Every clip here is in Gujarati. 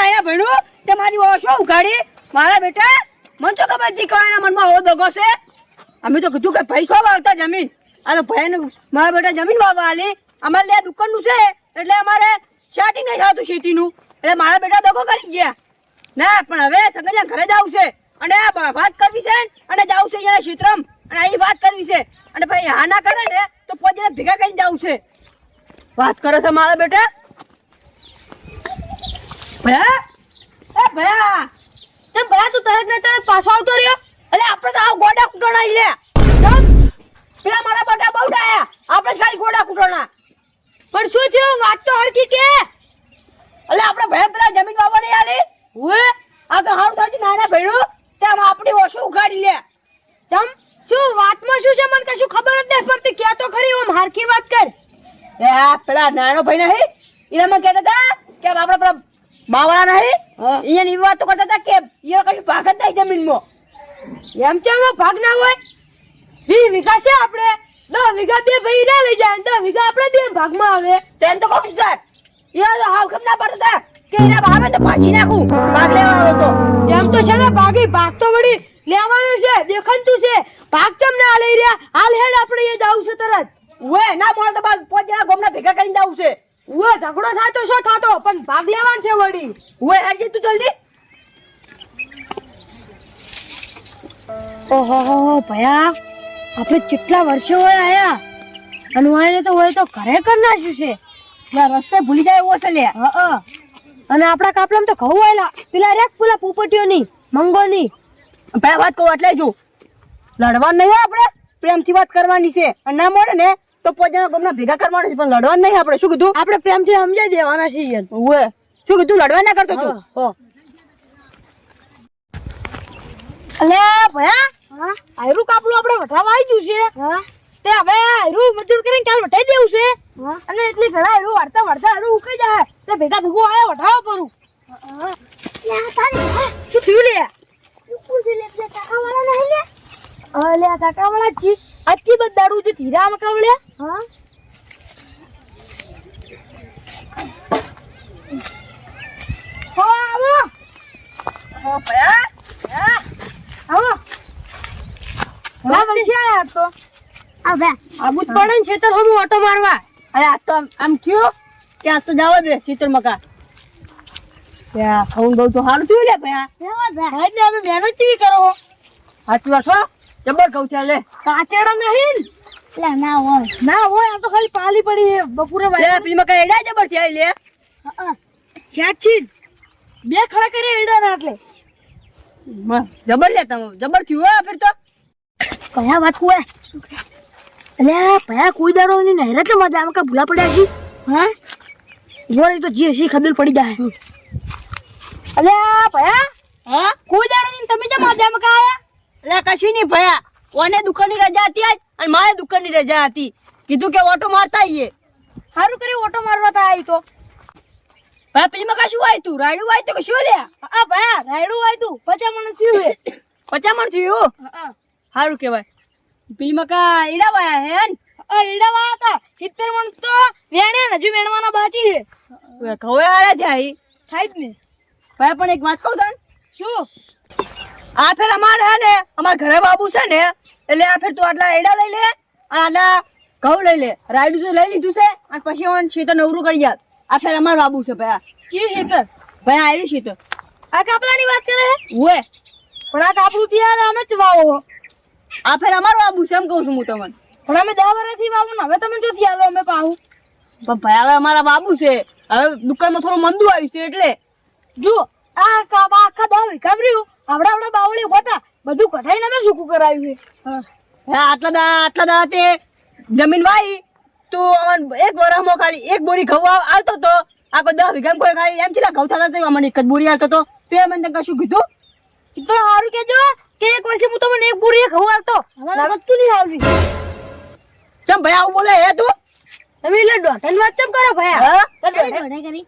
નાયા ભણ્યું તે મારી ઓશો ઉઘાડી? મારા બેટા, મને તો ખબર કવાના મનમાં હો દગો છે. અમે તો કીધું કે પૈસો વાવતા જમીન. આ તો મારા બેટા જમીન વાવવા આલી. અમારે ત્યાં દુકાનનું છે, એટલે અમારે સ્ટાર્ટિંગ નહીં થતું ખેતીનું એટલે મારા બેટા દગો કરી ગયા. ના, પણ હવે સગડિયા ઘરે જ આવશે. અને વાત કરવી છે અને જવું છે અહીંયા ક્ષેત્રમ. અને અહીં વાત કરવી છે. અને ભાઈ હા ના કરે ને, તો પોતે ભેગા કરીને જાવ છે વાત કરે છે મારા બેટા? આવતો રહ્યો. અરે, આપણે આ ગોડા કુટોણા પેલા મારા બટા બહુ આપણે ગોડા કુટોણા. પણ શું થયું? વાત તો પેલા જમીન વાવવાની આલી? ઓએ આ તો હાવ તો નાના આપણી ઓછું ઉખાડી લે. તમ શું, વાતમાં શું છે? મને કશું ખબર જ નહીં પડતી. કે તો ખરી, ઓમ વાત કર. એ પેલા નાનો ભાઈ નહીં? એનામાં કહેતા હતા કે આપણા બાવળા નહીં. અહીંયા એવી વાતો કરતા હતા કે એ કશું ભાગ જ નહીં જમીનમાં. એમ ચમ ભાગ ના હોય? વીસ વીઘા છે આપણે. દસ વીઘા બે ભાઈ ના લઈ જાય દસ વીઘા આપણે બે ભાગમાં આવે. તેમ તો કહું છું સર એ તો હાવ ખમ ના પડતા હતા કે એના ભાવે તો પાછી નાખું. ભાગ લેવાનો તો. એમ તો છે ને ભાગી ભાગ તો વળી લેવાનો છે દેખાતું છે. ભાગ ચમ ના લઈ રહ્યા? હાલ હેડ આપણે એ જાવું છે તરત. વે ના મોડે તો બાદ પોચ જણા ગોમના ભેગા કરીને જવું છે. ઉવે ઝઘડો થાતો શું થાતો? પણ ભાગ લેવાનું છે વળી. ઉવે હેડજે તું જલ્દી. ઓહો ભયા આપણે કેટલા વર્ષે હોય આયા? અને હોય તો હોય તો ઘરે કર નાખ્યું છે. ના રસ્તે ભૂલી જાય એવો છે લે. હા અને આપણા કાપલામ તો ઘઉં આયલા પેલા રેક પેલા મંગો ની ભાઈ વાત કહું એટલે જો લડવાનું નહીં હો આપણે? પ્રેમથી વાત કરવાની છે. અને ના મળે ને તો પોચ ગમના ભેગા કરવાના છે પણ લડવાનું નહીં આપણે. શું કીધું? આપણે પ્રેમથી સમજાઈ દેવાના છીએ ઓએ શું કીધું? લડવા ના કરતો તું? અલે ભયા હા આયરું કાપલું આપણે વઠાવા આવી ગયું છે. હા. તે હવે આયરું મજૂર કરીને કાલ વઠાઈ દેવું છે. અને એટલી ઘણા આયરું વાળતા વાળતા આયરું ઉકાઈ જાય. તે ભેગા ભેગું આયા વઠાવા પરું. શું થયું લે? અલે આ કાકા વાળા જી અચ્છી બદ દાડું જો ધીરા મકાવલે હા. હો આવો. હો ભયા. આવો. ઘણા વર્ષે આયા તો હવે આબુ જ પડે ને છેતર હમ ઓટો મારવા. અરે આ તો આમ- થયું કે આ તો જાવ દે છેતર મકા ત્યાં ખાવું બહુ તો સારું થયું લે ભયા. ને અમે મહેનત કેવી કરો સાચી વાત હો. જબર કહું છે લે કાચેડા નહીં? એટલે ના હોય. ના હોય આ તો ખાલી પાલી પડી. બપોરે લે પેલી મકા એડા જબરથી આવી લે. ક્યાંથી બે ખડા કરી એડા ના એટલે. જબર લે તમે. જબર થયું હોય ફેર તો. કયા વાત કુએ? અલ્યા પયા કોઈ દારો ની નહેરે તો મજા આમ કા ભૂલા પડ્યા છે? હા? જોડે તો જે સી ખબર પડી જાય. અલે પયા હા? કોઈ દાડો ની તમે જ મજા આમ કા આયા એટલે કશું નહીં ભયા. ઓને દુકાનની રજા હતી આજ અને મારે દુકાનની રજા હતી. કીધું કે ઓટો મારતા આવીએ સારું કરી ઓટો મારવા તા આવી તો. ભાઈ પેલી મકા શું આવ્યું તું? રાયડું આવ્યું તો કે શું લે આ ભાઈ રાયડું આવ્યું તું. પચા થયું હે. પચામણ થયું? સારું કહેવાય. પેલી મકા ઈડાવાયા હે ને? આ હતા સિત્તેર મણ તો વેણે ને હજુ વેણવાના બાકી છે. હવે હારે થયા થાય જ ને. ભાઈ પણ એક વાત કહું તને. શું? આ ફેર અમારે હે ને અમાર ઘરે બાબુ છે ને એટલે આ ફેર તું આટલા એડા લઈ લે અને આટલા ઘઉં લઈ લે. રાયડું તો લઈ લીધું છે અને પછી હવે શીતો નવરું કરી જાત આ ફેર અમાર બાબુ છે ભાઈ ચી શીતર? ભાઈ આયરું શીતર. આ કાપલાની વાત કરે હે? ઉએ પણ આ કાપડું ત્યાં અમે જ વાવો. આ ફેર અમાર બાબુ છે એમ કહું છું હું તમને. પણ અમે દસ વર્ષથી વાવો ને હવે તમે જો આલો અમે પાહુ. પણ ભાઈ હવે અમારા બાબુ છે. હવે દુકાનમાં થોડું મંદુ આવ્યું છે એટલે. જો આ કાપ આખા દસ વીઘા આવડા આવડા બાવળી હોતા બધું કઢાઈને અમે સૂકું કરાવ્યું છે. આટલા દા આટલા દા તે જમીન વાઈ. તું અમન એક વરસમાં ખાલી એક બોરી ઘઉં આવ- આવતો તો. આખો દસ વીઘા કોઈ ખાલી એમ છે ઘઉં થતા હતા અમને એક જ બોરી આવતો તો. તે મને કશું કીધું? તો સારું કેજો. કે એક વર્ષે હું તમને એક બોરી ઘઉં આવતો લાગતું નહીં આવી ચમ ભાઈ આવું બોલે હે તું? તમે એટલે દોઢાની વાત ચમ કરો ભાઈ? હા? તમે કરી.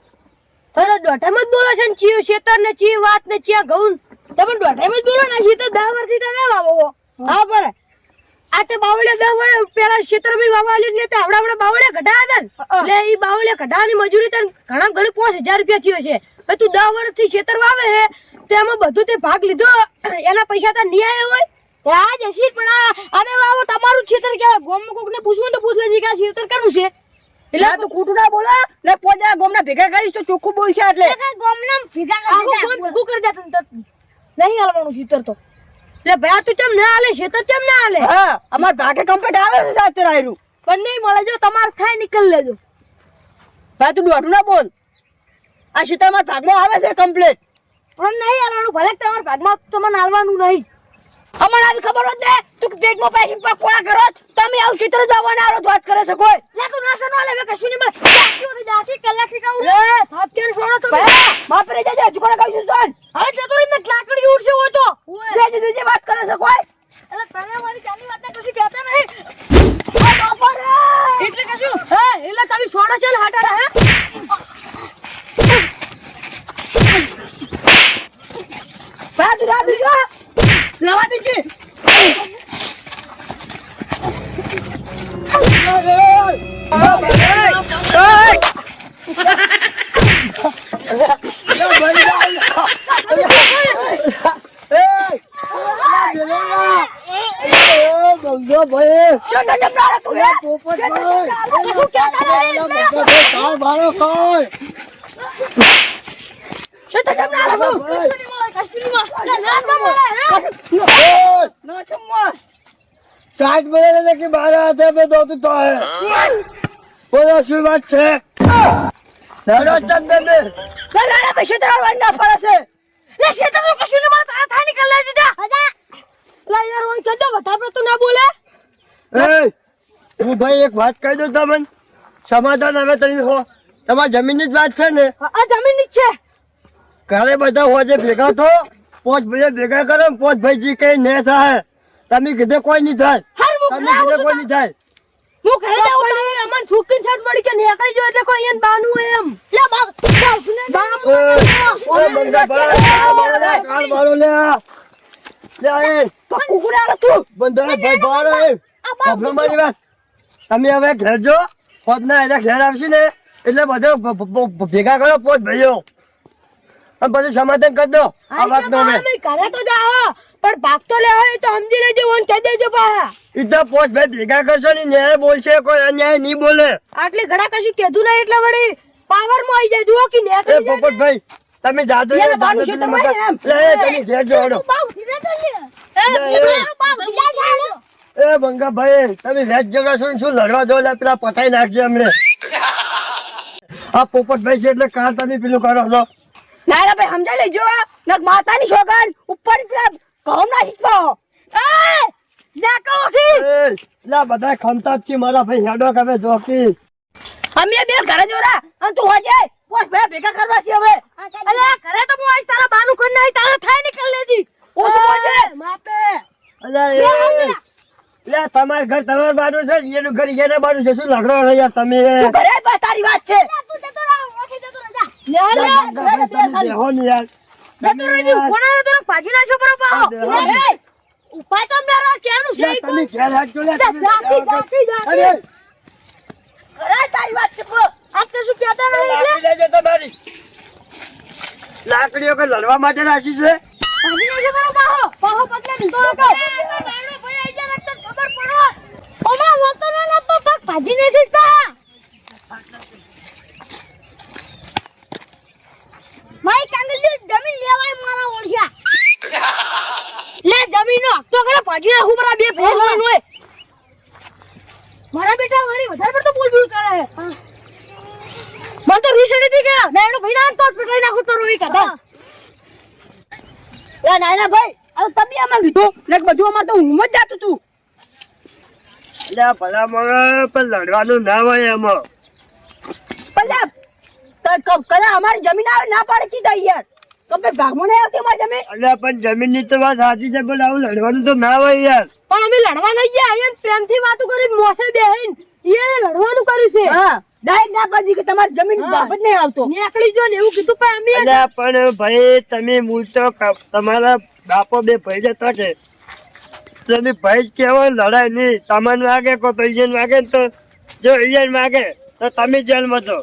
તમે દોઢામાં જ બોલો છે ને ચીવ શેતર ને ચીવ વાત ને ચી ઘઉં તમે દોઢામાં જ બોલો ના શીતર દસ વર્ષથી તમે વાવો. હા. પર આ તે બાવળે દસ વર્ષ પેલા ક્ષેત્રભાઈ વાવા આલી એટલે તે આવડા આવડા બાવળે કઢાયા હતા એટલે એ બાવળે કઢાવાની મજૂરી તને ઘણા ઘણી પાંચ હજાર રૂપિયા થયો છે. હવે તું દસ વર્ષથી શેતર વાવે છે તેમાં બધું તે ભાગ લીધો. એના પૈસા તાર નહીં આવ્યો હોય. તે આ જશી પણ આ અમે વાવો તમારું ક્ષેત્ર કેવાય ગોમમાં કોકને પૂછવું તો પૂછ લેજે કે આ ક્ષેત્ર કેનું છે. એટલે તું ખોટું ના બોલા ને પોજા ગોમના ભેગા કરીશ તો ચોખ્ખું બોલશે એટલે. આખું ગોમ ભેગું કરી દે તને તત. નહીં હાલવાનું શીતર તો. એટલે ભાઈ તું કેમ ના હાલે? ક્ષેત્ર કેમ ના હાલે? હા અમાર ભાગે કમ્પ્લીટ આવે છે સાથે રાયરું પણ નહીં મળે જો તમારે થાય નીકળ લેજો. ભાઈ તું દોઢું ના બોલ. આ સીતા મારા ભાગમાં આવે છે કમ્પ્લીટ પણ નહીં હાલવાનું ભલે તમારા ભાગમાં તમને હાલવાનું નહીં. અમારે આવી ખબર હોત ને તું પેટમાં પૈસા પા કોળા કરો તમે આવું ચિત્ર જવાના આરો વાત કરે છે કોઈ. લે તું ના સનવા લે કશું નહીં મળે જાતી રે જાતી કલાકથી કાઉ લે થાપ કે છોડો તો ભાઈ માફ રહી જજે હજુ કોને કહીશું તન હવે તે તો ઇને લાકડી ઉડશે હોય તો. જે જે જે વાત કરે છે કોઈ. એટલે પહેલા મારી ચાલી વાત કશું કહેતા નહીં? એટલે કશું હે એટલે તમે છોડો છે ને હાટા હે? તું રાહ બીજો. રવા દીજી શું તો જમનારા તું હે કશું કહેતા નહીં શું તો જમનારા તું કશું નહીં મળે કશું નહીં મળે ના તો મળે હે નો ચમવા સાત બોલે છે કે મારા હાથે બે દોતું તો હે બોલો શું વાત છે નાનો ચંદન ને ના ના પૈસા તારા ના પડે છે લે છે તો કશું નહીં મારા તારા થા નીકળ લઈ દીધા લે યાર ઓય કદો વધારે તું ના બોલે એ હું ભાઈ એક વાત કહી દઉં તમને સમાધાન હવે તમે હો તમારી જમીનની જ વાત છે ને આ જમીનની જ છે ઘરે બધા હોજે ભેગા થો પોચ ભાઈ ભેગા કરો પોચ ભાઈ જી કઈ ને થાય તમે કીધે કોઈ નહીં થાય. તમે કીધે કોઈ નહીં થાય. હું ઘરે જાઉં પણ અમન છોકરી છાટ મળી કે નીકળી જો એટલે કોઈ અહીંયા બાનું એમ. લે બા ઓય, ઓય, મંગા ભાઈ, કાળ મારો લે, લે. લે, એ, તો કુકુરા તું. બંધાય ભાઈ બહાર આય. ગભરો મારી વાત. તમે હવે ઘેર જો. પોતના એના ઘેર આવશે ને એટલે બધો ભેગા કરો પોત ભાઈઓ. અને પછી સમાધાન કરી દો આ વાત નો મેં. ઘરે તો જાઓ પણ ભાગ તો લેવા હોય તો સમજી લેજો ઓન કહી દેજો પા ઈધર પોસ બે ભેગા કરશો ને ન્યાય બોલશે કોઈ અન્યાય નહીં બોલે. આટલી ઘડા કશું કીધું ના એટલે વળી પાવરમાં આવી જાય જુઓ કે એ નીકળી જાય પોપટ ભાઈ તમે જાજો એ જાજો છે તમે. લે, તમે ઘેર જોડો એ બંગા ભાઈ તમે વેજ જગાશો ને શું લડવા જો પેલા પતાઈ નાખજો અમને. આ પોપટભાઈ છે એટલે કાર તમે પેલું કરો છો. ના ના ભાઈ સમજાઈ લેજો નક માતાની છોકન ઉપર પેલા ઘઉં ના શીખવો. એ, લા બધા ખમતા જ છે મારા ભાઈ હેડો કમે જોકી. અમે બે ઘરે જોરા અને તું હોજે. પોસ ભાઈ ભેગા કરવા છે હવે. અલે ઘરે તો હું આજ તારા બાનું કર નાખી તારા થાય નીકળ લેજી. ઓ શું માપે. અલે લે તમાર ઘર તમાર બાનું છે એનું ઘર એના બાનું છે. શું લગડો યાર તમે? તું ઘરે તારી વાત છે. તો જાતી લાકડીઓ કે લડવા માટે રાખી છે? ભાગી નાખ્યો પર પાહો. પાહો પતલે દીધો રકો એ તો નાનો ભાઈ આઈ જા રખત ખબર પડો ઓમા લતો ના લતો પગ ભાગી નાખીશ તા માઈ કાંગલી જમીન લેવાય મારા ઓળખ્યા લે જમીન નો તો કરે ભાજી રાખું મારા બે ફોન લઈને હોય. મારા બેટા મારી વધારે પડતો બોલ બોલ કરે હે મને તો રીસડી નથી કે મેં એનો ભાઈ ના તો પકડી નાખું તો રોઈ કાઢા એ નાના ભાઈ આ તો તમે આમાં લીધો. ને બધું આમાં તો હું જ જાતું તું. એટલે ભલા મને પણ લડવાનું ના હોય એમાં. પેલા કદા અમારી જમીન આવે ના પાડે છી દઈ યાર તો ભાગમાં નહીં આવતી અમારી જમીન? એટલે પણ જમીનની તો વાત સાચી છે પણ આવું લડવાનું તો ના હોય યાર. પણ અમે લડવા નહીં ગયા અહીંયા પ્રેમથી વાતો કરી મોસે બેહીન. ઈએ લડવાનું કર્યું છે. હા ડાયરેક્ટ ના પાડી કે તમારી જમીન બાબત નહીં આવતો. નીકળી જો ને એવું કીધું પણ અમે એટલે પણ ભાઈ તમે મૂળ તો તમારા બાપો બે ભાઈ જતા છે. તમે ભાઈ જ કહેવાય લડાઈ નહીં. તમને વાગે કો તો ઈયન વાગે તો જો ઈયન વાગે તો તમે જેલમાં છો.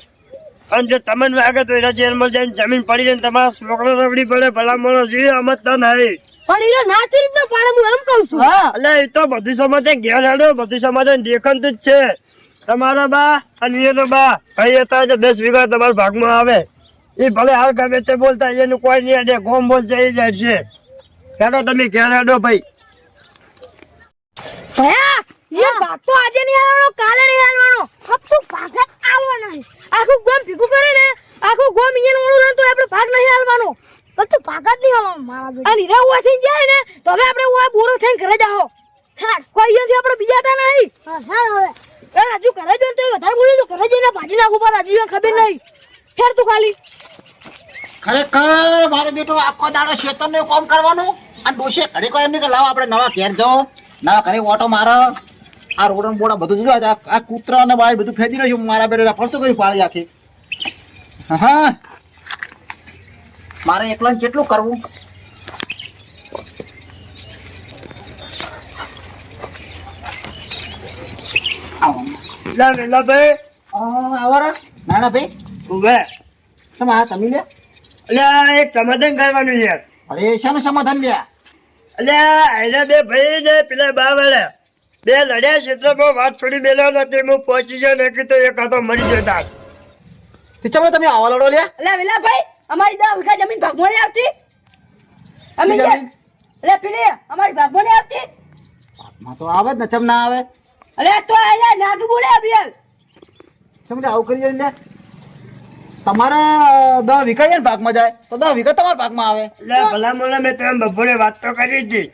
અને જો તમને વાગે તો એના જેલમાં જઈને જમીન પડી જાય તમારા છોકરો રબડી પડે ભલામણો જોઈએ આમ તો નહીં. પણ ઈરો નાચી રીતનો પાડે હું એમ કહું છું. હા એટલે એ તો બધું સમાજે ઘેર હેડો બધું સમાજે દેખાતું જ છે. તમારા બા અને એનો બા ભાઈ હતા જે દસ વીઘા તમારા ભાગમાં આવે. એ ભલે હાલ ગમે તે બોલતા એનું કોઈ નહીં અડે ગોમ બોલ જઈ જાય છે હેડો તમે ઘેર હેડો ભાઈ. ભયા એ વાત તો આજે નહીં હાલવાનો કાલે નહીં હાલવાનો. હપ્તો ભાગ જ હાલવાનો. આખું ગોમ ભેગું કરે ને આખું ગોમ અહીંયા ઓળું રહે તો આપણે ભાગ નહીં હાલવાનો. બધું ભાગ જ નહીં હાલવાનો મારા બેટા. અને હીરા ઉવા થઈને જાય ને તો હવે આપણે ઉવા બોરો થઈને ઘરે જાઓ. હા. કોઈ અહીંયાથી આપણે બીજા તા નહીં. હા હા હવે. એ રાજુ ઘરે જઈને તો વધારે બોલ્યું તો ઘરે જઈને ભાજી નાખું પણ રાજુ ખબર નહીં. ફેર તું ખાલી. ખરેખર મારો બેટો આખો દાડો શેતરને કામ કરવાનું? અને ડોશે ઘડી કોઈ એમ નહીં કે લાવો આપણે નવા ઘેર જાઓ નવા ઘરે ઓટો મારો. આ રોડન બોડા બધું જોયું આ આ કૂતરા અને બાય બધું ફેદી રહ્યું. મારા બેટા ફરતો કર્યું પાળી આખી. હા, મારે એકલા કેટલું કરવું. લા ભાઈ. અ, નાના ભાઈ? ઉભે. તમે આ તમે લે અલ્યા એક સમાધાન કરવાનું છે. અરે શાનું સમાધાન લ્યા? અલ્યા એના બે ભાઈ ને પેલા બા વાળા બે લડ્યા ક્ષેત્રમાં વાત છોડી મેળવ્યો નથી હું પહોંચી જાય નક્કી તો એક હતો મરી જતા તે તમે આવા લડો લ્યા. એટલે વેલા ભાઈ અમારી દા વીઘા જમીન ભાગમાં નહીં આવતી? અમે એટલે પેલી અમારી ભાગમાં નહીં આવતી? માં તો આવે જ ને ચમ ના આવે? એટલે તો આયા નાગ બોલે અભિયલ કેમ કે આવું કરી લે. તમારે દસ વીઘા ભાગમાં જાય તો દસ વીઘા તમારા ભાગમાં આવે. એટલે ભલા મોલા મેં તમે બપોરે વાત તો કરી હતી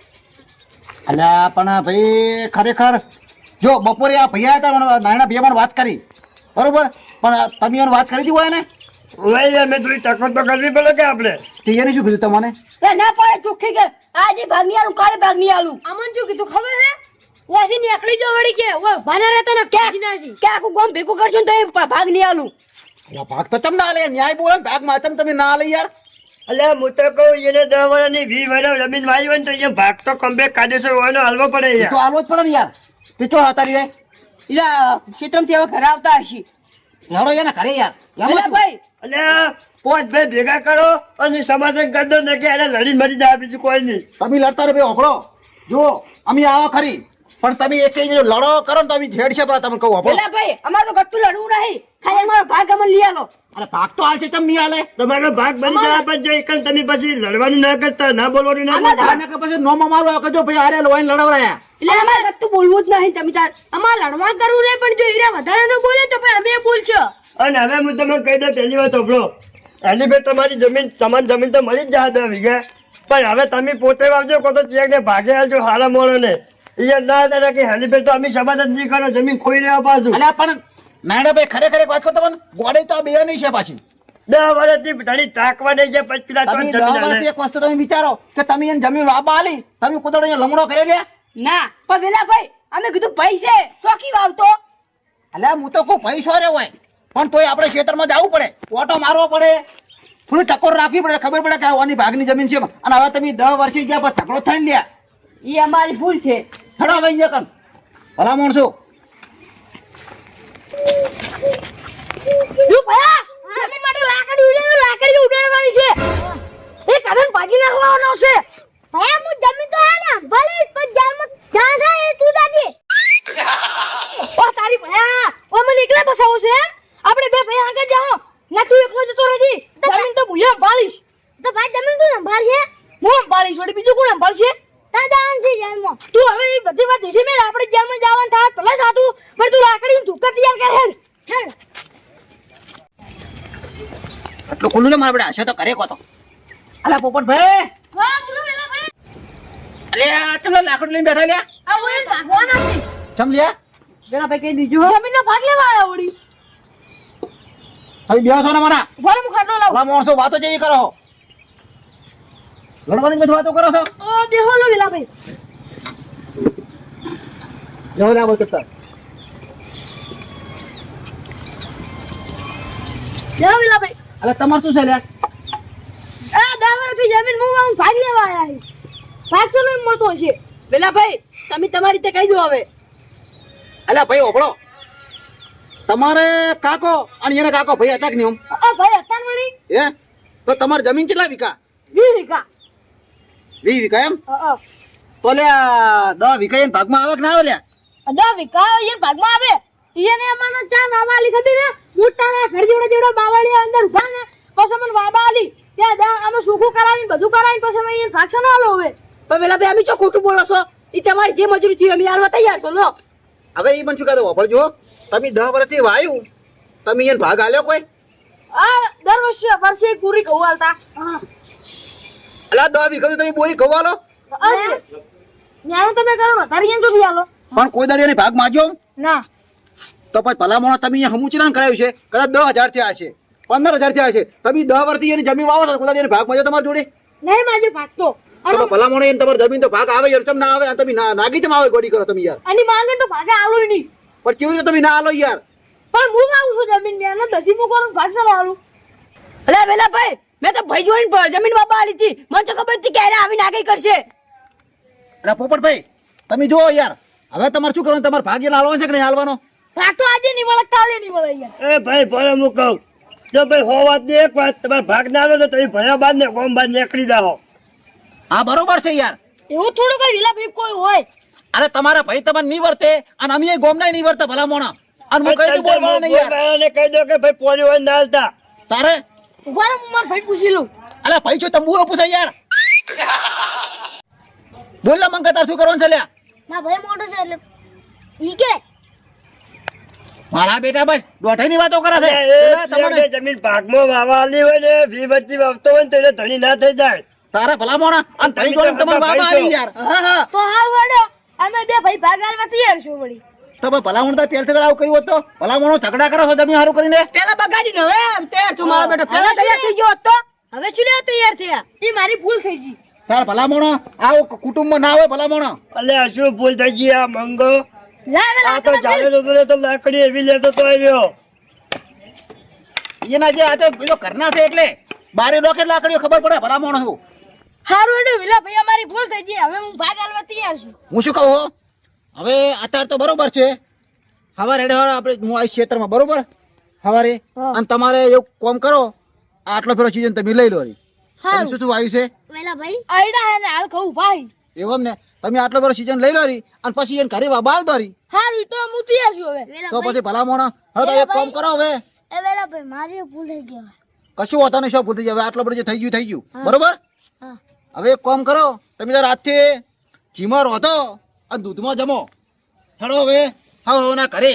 અલ્યા પણ ભાઈ ખરેખર જો બપોરે આ ભૈયા હતા મને નાના ભૈયા મને વાત કરી. બરોબર? પણ તમે એને વાત કરી હતી હોય ને ઓય અમે થોડી તકો તો કરવી પડે કે આપણે? કે એને શું કીધું તમને? એ ના પડે ચોખ્ખી કે આજે ભાગ નહીં આલું કાલે ભાગ નહીં આલું. અમન શું કીધું ખબર હે? ઓથી નીકળી જો વળી કે ઓ ભાના રહેતા ને ક્યાં જીનાજી કે આખું ગોમ ભેગું કરજો ને તો ભાગ નહીં આલું. ભાગ તો તમને ના લે? ન્યાય બોલે ને ભાગમાં તમે તમે ના લે યાર. એટલે હું તો કહું એને દસ વર્ષની વીસ વર્ષ જમીન વાવી હોય ને તો અહીંયા ભાગ તો કમ્પ્લેટ કાયદેસર હોવાનો હાલવો પડે એ તો યાર જ પડે ને યાર. તે તો હતા રે ક્ષેત્રમથી હવે ઘરે આવતા હશે. હેડો યાર ઘરે યાર. ભાઈ. એટલે પોચ ભાઈ ભેગા કરો અને સમાધાન કરી દો ને કે એને લડીને મરી જાય બીજું કોઈ નહીં. તમે લડતા રે ભાઈ ઓખડો જો અમે આવા ખરી. પણ તમે એક લડો કરો ને તમે ઝેડ છે પેલા તમને કહું ઓખડો ભાઈ અમારે તો ગતું લડવું નહીં. ખાલી અમારો ભાગ અમને લઈ આવો અરે ભાગ તો હાલ છે કેમ નહીં હાલે? તમારો ભાગ બની જાય પણ જો એકલ તમે પછી લડવાનું ના કરતા ના બોલવાનું ના કરતા પછી નોમાં મારો કજો ભાઈ આરે લોઈને લડવરાયા. એટલે અમારે ગતું બોલવું જ નહીં તમે તાર અમાર લડવા કરવું નહીં પણ જો ઈરા વધારે ન બોલે તો ભાઈ અમે બોલશો અને હવે હું તમને કહી દઉં પહેલી વાત સાંભળો એની ભાઈ તમારી જમીન તમારી જમીન તો મળી જ જાય વીઘા પણ હવે તમે પોતે વાવજો કો તો ચેક ને ભાગે આવજો હારા મોડો ને એ ના હતા કે હેલી તો અમે સમાધાન નહીં કરો જમીન ખોઈ રહ્યા પાછું. અલ્યા પણ નાયણા ખરેખર એક વાત કહું તમને? ગોડે તો આ બે નહીં છે પાછી. દસ વર્ષથી ધણી તાકવા નહીં જાય પછી પેલા તમે દસ વર્ષથી એક વસ્તુ તમે વિચારો કે તમે એને જમીન વાપા આલી તમે કુદરત અહીંયા લંગડો કરી લે ના પણ વેલા ભાઈ અમે કીધું ભાઈ છે ચોકી વાવતો. અલ્યા હું તો કોઈ પૈસો રે હોય પણ તોય આપણે ખેતરમાં જવું પડે ઓટો મારવો પડે. થોડી ટકોર રાખવી પડે ખબર પડે કે આની ભાગની જમીન છે. અને હવે તમે દસ વર્ષે ગયા પછી તકડો થઈને લ્યા. એ અમારી ભૂલ છે. હેડો હવે અહીંયા કન ભલા માણસો. જો ભયા જમીન માટે લાકડી ઉડાડો લાકડી ઉડાડવાની છે. એ કદન ભાજી નાખવાનો છે. ભયા હું જમીન તો હાલે ભલે પણ જામ જ્યાં થાય એ તું દાજી. ઓ તારી ભયા ઓ મને એકલા બસાવો છે? આપણે બે ભયા આગળ જાઓ. ના તું એકલો જતો રહેજી જમીન તો હું સંભાળીશ. તો ભાઈ જમીન કોણ સંભાળશે? હું સંભાળીશ વળી બીજું કોણ સંભાળશે? તા જવાનું છે જેલમાં. તું હવે એ બધી વાત જોશે મેં આપણે જેલમાં જવાનું થાય પેલા સાતું પણ તું લાકડી ધુક્કા તૈયાર કરે. હેડ હેડ. આટલું ખુલ્લું ને મારા બેટા હશે તો કરે કોતો અલા પોપટ ભાઈ હા બોલો વેલા ભાઈ. અલ્યા ચલો લાકડી લઈને બેઠા લ્યા. આ ઓય ભાગવાના છે. ચમ લ્યા. વેલા ભાઈ કહી દીધું જમીનનો ભાગ લેવા આવ્યો ઓડી હવે બેસો ને મારા. ભલે હું ખાટલો લાવ. લા મોણસો વાતો જેવી કરો લડવાની બધી વાતો કરો છો? ઓ દેહો લો વેલા ભાઈ જો ના બધું કરતા. દેહો વેલા ભાઈ અલે તમાર શું છે લે એ દાવરથી જમીન હું આમ ભાગ લેવા આયા છે ભાગ શું મળતો હશે. વેલા ભાઈ તમે તમારી રીતે કહી દો હવે. અલે ભાઈ ઓભળો તમારે કાકો અને એને કાકો ભાઈ હતા કે નહીં આમ? ભાઈ હતા ને વળી? હે? તો તમારી જમીન કેટલા વીઘા? વીઘા. વીસ વીઘા એમ. તો લ્યા દસ વીઘા એને ભાગમાં આવે કે ના આવે લ્યા દસ વીઘા એ ભાગમાં આવે? એને મને ચા વાવા આલી ખબર હે? મોટા ના ઘર જેવડા જેવડા બાવાળી અંદર ઊભા ને પછી મને વાબા આલી. ત્યાં દા અમે સુખું કરાવીને બધું કરાવીને પછી અમે એને ભાગશે ના આલો હવે. પણ પેલા બે અમે ચો ખોટું બોલો છો? એ તમારી જે મજૂરી થયું અમે હાલવા તૈયાર છો લો. હવે એ પણ શું કહેતો ઓભળજો તમે દસ વર્ષથી વાયું. તમે એને ભાગ આલ્યો કોઈ? આ દર વર્ષે વર્ષે કુરી કહું હાલતા અલ્યા દસ વીઘા તમે બોરી આલો. ન્યાનો તમે કરો તારી એમ જોડી આલો. પણ કોઈ દાડી ભાગ માગ્યો? ના. તો પછી ભલામણ તમે અહીંયા હમુચરાન કરાયું છે? કદાચ દસ હજાર થયા છે પંદર હજાર થયા છે તમે દસ વર્ષથી એની જમીન વાવો છો કોઈ દાડી એને ભાગ માગ્યો તમારી જોડે? નહીં માજે ભાગ તો ભલામણ એને તમારી જમીન તો ભાગ આવે યાર ચમ ના આવે અને તમે નાગી તમે આવે ગોડી કરો તમે યાર. અને માંગે તો ભાગે આલો નહીં. પણ કેવી રીતે તમે ના આલો યાર? પણ હું આવું છું જમીન ને એને દધી મૂકો ને આલું. અલે પેલા ભાઈ મેં તો ભાઈ જોઈને જમીન બાપા આલી હતી. મને તો ખબર હતી કે એને આવીને આગળ કરશે. અરે પોપટભાઈ તમે જુઓ યાર. હવે તમારે શું કરવાનું? તમારે ભાગ્ય લાલવાનો છે કે નહીં હાલવાનો? ભાગ તો આજે નહીં મળે કાલે નહીં મળે યાર. એ ભાઈ ભલે હું કહું. જો ભાઈ હો વાત ને એક વાત તમારે ભાગ ના આવે તો તમે ભયા બાદ ને ગોમ બાદ નીકળી જાઓ. હા બરોબર છે યાર. એવું થોડું કઈ વિલા ભાઈ કોઈ હોય. અરે તમારા ભાઈ તમને નહીં વર્તે અને અમે ગોમ ના નહીં વર્તે ભલામણ. અને હું કહી દઉં બોલવાનું નહીં યાર. ને કહી દો કે ભાઈ પોલી હોય ના હાલતા. તારે ઊભા રહો, મારા ભાઈ પૂછી લઉં. અલા ભાઈ જો તંબુ પૂછે યાર. બોલ લા મંગા તાર શું કરવાનું છે લ્યા? ના ભાઈ મોટો છે એટલે ઈ કે. મારા બેટા ભાઈ દોઢાઈની વાતો કરે છે. જમીન ભાગમાં વાવાલી હોય ને વી વચ્ચે વાવતો હોય ને તો એને ધણી ના થઈ જાય. તારા ભલામણ અને ભાઈ જોડે તમારા બાબા આવી યાર હા હા. તો હાલ વડો અમે બે ભાઈ ભાગ હાલવા તૈયાર છું વળી. તો ભલામણ તો પહેલથી આવું કર્યું હતો ભલામણો ઝઘડા કરો છો જમીન સારું કરીને? પેલા બગાડી હવે તૈયાર છું મારો બેટો. પેલા તૈયાર થઈ ગયો હતો હવે શું લેવા તૈયાર થયા? એ મારી ભૂલ થઈ ગઈ. તાર ભલામણો આવું કુટુંબમાં ના આવે ભલામણો? એટલે શું ભૂલ થઈ ગઈ? આ મંગો? આ તો ચાલે તો તો લાકડી એવી લેતો તો આવ્યો. એના જે આ તો બીજો ઘરના છે એટલે. બારે ડોકે લાકડીઓ ખબર પડે ભલામણો શું. હારું એટલે વિલા ભાઈ અમારી ભૂલ થઈ ગઈ. હવે હું ભાગ આલવા તૈયાર છું. હું શું કહું હવે અત્યારે તો બરોબર છે. હવારે હેડે આપણે હું આવીશ ક્ષેત્રમાં બરોબર? હવારે. અને તમારે એવું કોમ કરો આટલો ફેરો સીઝન તમે લઈ લો રી. શું શું આવ્યું છે? વેલા ભાઈ. આઈડા હે ને હાલ કહું ભાઈ. એવું ને? તમે આટલો ફેરો સીઝન લઈ લો રી અને પછી એને ઘરે બાલ દોરી. હારું તો હું તૈયાર છું હવે. તો પછી ભલામણ હવે તો એક કામ કરો હવે. એ વેલા ભાઈ મારી ભૂલ થઈ ગઈ કશું હોતો નહીં શું ભૂલ થઈ જાય હવે આટલો બધો જે થઈ ગયું થઈ ગયું. બરોબર? હવે એક કામ કરો તમે તો રાતથી જીમર હતો અને દૂધમાં જમો. હેડો હવે હવે હવના કરે.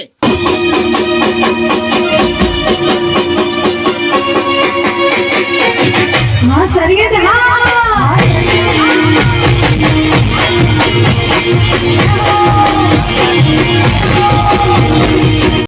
માં સરીએ